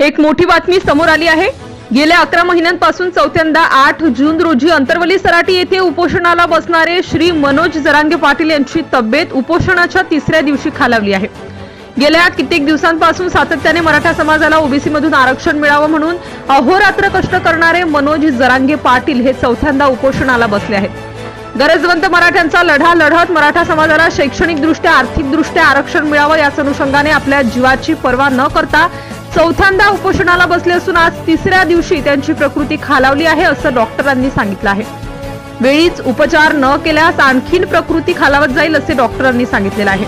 एक मोठी बातमी समोर आली आहे. गेल्या अकरा महिन्यांपासून चौथ्यांदा आठ जून रोजी अंतरवली सराटी येथे उपोषणाला बसणारे श्री मनोज जरांगे पाटील यांची तब्येत उपोषणाच्या तिसऱ्या दिवशी खालावली आहे. गेल्या कित्येक दिवसांपासून सातत्याने मराठा समाजाला ओबीसीमधून आरक्षण मिळावं म्हणून अहोरात्र कष्ट करणारे मनोज जरांगे पाटील हे चौथ्यांदा उपोषणाला बसले आहेत. गरजवंत मराठ्यांचा लढा लढत मराठा समाजाला शैक्षणिकदृष्ट्या आर्थिकदृष्ट्या आरक्षण मिळावं याच अनुषंगाने आपल्या जीवाची पर्वा न करता चौथ्यांदा उपोषणाला बसले असून आज तिसऱ्या दिवशी त्यांची प्रकृती खालावली आहे असं डॉक्टरांनी सांगितलं आहे. वेळीच उपचार न केल्यास आणखीन प्रकृती खालावत जाईल असे डॉक्टरांनी सांगितलेलं आहे.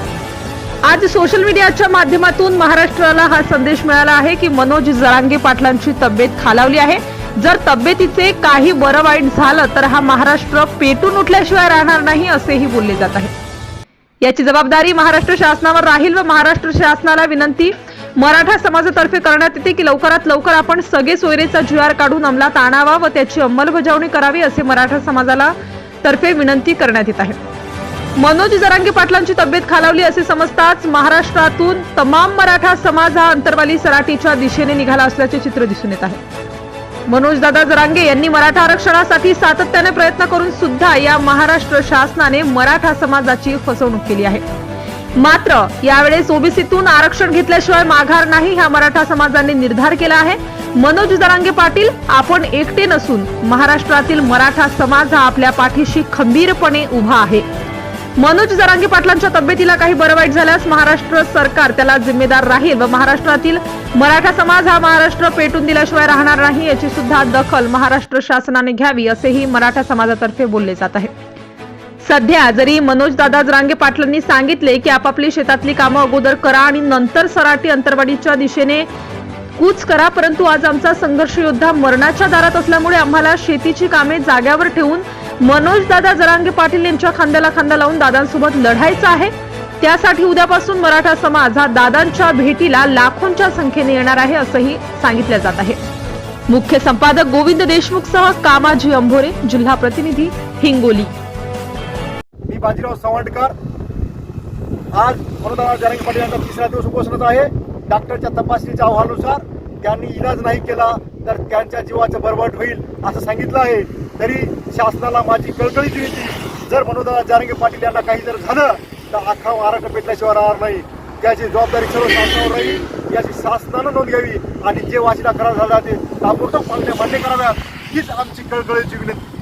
आज सोशल मीडियाच्या माध्यमातून महाराष्ट्राला हा संदेश मिळाला आहे की मनोज जरांगे पाटलांची तब्येत खालावली आहे. जर तब्येतीचे काही बरं वाईट झालं तर हा महाराष्ट्र पेटून उठल्याशिवाय राहणार नाही असेही बोलले जात आहे. याची जबाबदारी महाराष्ट्र शासनावर राहील व महाराष्ट्र शासनाला विनंती मराठा समाजातर्फे करण्यात येते की लवकरात लवकर आपण सगळे सोयरेचा जी आर काढून अंमलात आणावा व त्याची अंमलबजावणी करावी असे मराठा समाजाला तर्फे विनंती करण्यात येत आहे. मनोज जरांगे पाटलांची तब्येत खालावली असे समजताच महाराष्ट्रातून तमाम मराठा समाज हा अंतरवाली सराटीच्या दिशेने निघाला असल्याचे चित्र दिसून येत आहे. मनोजदादा जरांगे यांनी मराठा आरक्षणासाठी सातत्याने प्रयत्न करून सुद्धा या महाराष्ट्र शासनाने मराठा समाजाची फसवणूक केली आहे. मात्र यावेळेस ओबीसीतून आरक्षण घेतल्याशिवाय माघार नाही हा मराठा समाजाने निर्धार केला आहे. मनोज दरांगे पाटील आपण एकटे नसून महाराष्ट्रातील मराठा समाज हा आपल्या पाठीशी खंबीरपणे उभा आहे. मनोज जरांगे पाटलांच्या तब्येतीला काही बरं वाईट झाल्यास महाराष्ट्र सरकार त्याला जिम्मेदार राहील व महाराष्ट्रातील मराठा समाज हा महाराष्ट्र पेटून दिल्याशिवाय राहणार नाही याची सुद्धा दखल महाराष्ट्र शासनाने घ्यावी असेही मराठा समाजातर्फे बोलले जात आहे. सध्या जरी मनोजदादा जरांगे पाटलांनी सांगितले की आपापली शेतातली कामं अगोदर करा आणि नंतर सराटी अंतरवाडीच्या दिशेने कूच करा परंतु आज आमचा संघर्ष योद्धा मरणाच्या दारात असल्यामुळे आम्हाला शेतीची कामे जाग्यावर ठेवून मनोजदादा जरांगे पाटील यांच्या खांद्याला खांदा लावून दादांसोबत लढायचं आहे. त्यासाठी उद्यापासून मराठा समाज हा दादांच्या भेटीला लाखोंच्या संख्येने येणार आहे असंही सांगितलं जात आहे. मुख्य संपादक गोविंद देशमुखसह कामाजी अंभोरे जिल्हा प्रतिनिधी हिंगोली. बाजीराव सावंतकर आज मनोदारा जारंगी पाटील यांचा तिसरा दिवस उपोषणाचा आहे. डॉक्टरच्या तपासणीच्या अहवालानुसार त्यांनी इलाज नाही केला तर त्यांच्या जीवाचं बरबाद होईल असं सांगितलं आहे. तरी शासनाला माझी कळकळी विनंती जर मनोदारा जारंगे पाटील यांना काही जर झालं तर अख्खा महाराष्ट्र पेटल्याशिवाय राहणार नाही. त्याची जबाबदारी सर्व शासनावर राहील. याची शासनानं नोंद घ्यावी. आणि जे वाशिला करार झाला ते ताबडतोब मागण्या मान्य कराव्यात. हीच आमची कळकळीची विनंती.